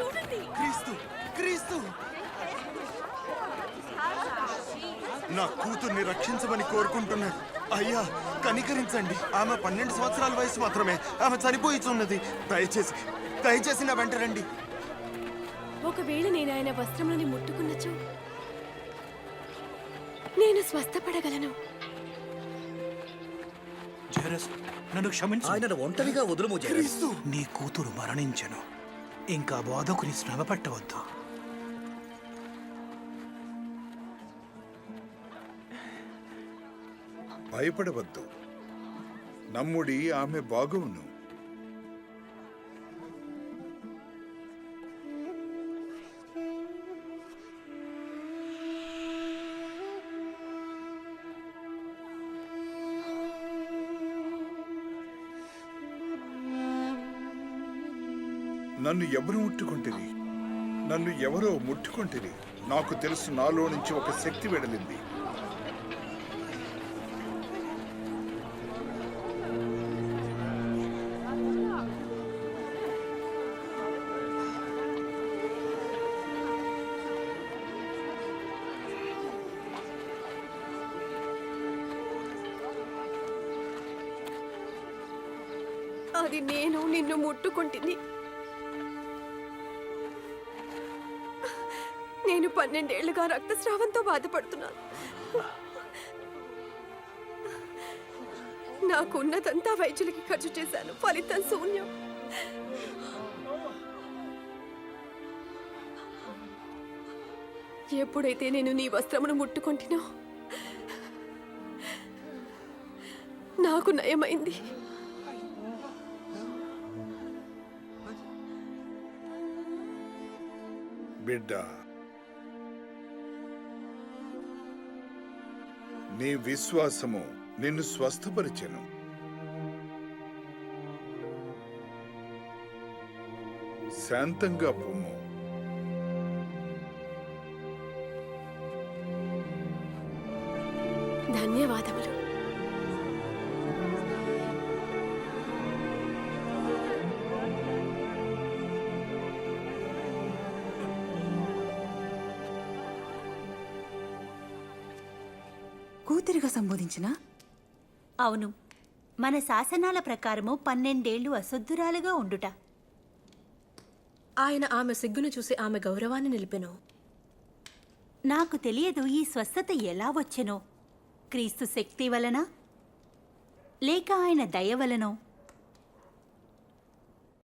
చూడండి. క్రీస్తు క్రీస్తు. నా కూతుర్ని రక్షించమని కోరుకుంటున్నాడు అయ్యా కనికరించండి. ఆమె పన్నెండు సంవత్సరాల వయసు మాత్రమే. ఆమె చనిపోయిచున్నది. దయచేసి దయచేసి నా వెంట రండి. ఒకవేళ నేను ఆయన వస్త్రంలోని ముట్టుకున్నచో నేను స్వస్థపడగలను. జేరస్ నన్ను క్షమించు. ఆయనను ఒంటరిగా వదులుము జేరస్. నీ కూతురు మరణించెను. ఇంకా బోధకుని శ్రమ పెట్టవద్దు. భయపడవద్దు. నమ్ముడి ఆమె బాగువును. నన్ను ఎవరు ముట్టుకుంటుంది? నన్ను ఎవరో ముట్టుకుంటుంది? నాకు తెలుసు నాలో నుంచి ఒక శక్తి వెడలింది. అది నేను నిన్ను ముట్టుకుంటుంది. నేను పన్నెండేళ్ళుగా రక్తస్రావంతో బాధపడుతున్నాను. నాకున్నదంతా వైద్యులకి ఖర్చు చేశాను. ఫలితం శూన్యం. ఎప్పుడైతే నేను నీ వస్త్రమును ముట్టుకుంటున్నా నాకు నయమైంది. బిడ్డ నీ విశ్వాసము నిన్ను స్వస్థపరిచెను. శాంతంగా పొమ్ము. ధన్యవాదములు. కూతురిగా సంబోధించిన? అవును. మన శాసనాల ప్రకారము పన్నెండేళ్ళు అశుద్ధురాలుగా ఉండుట. ఆయన ఆమె సిగ్గును చూసి ఆమె గౌరవాన్ని నిలిపెను. నాకు తెలియదు ఈ స్వస్థత ఎలా వచ్చెనో. క్రీస్తు శక్తి వలన లేక ఆయన దయ వలనో?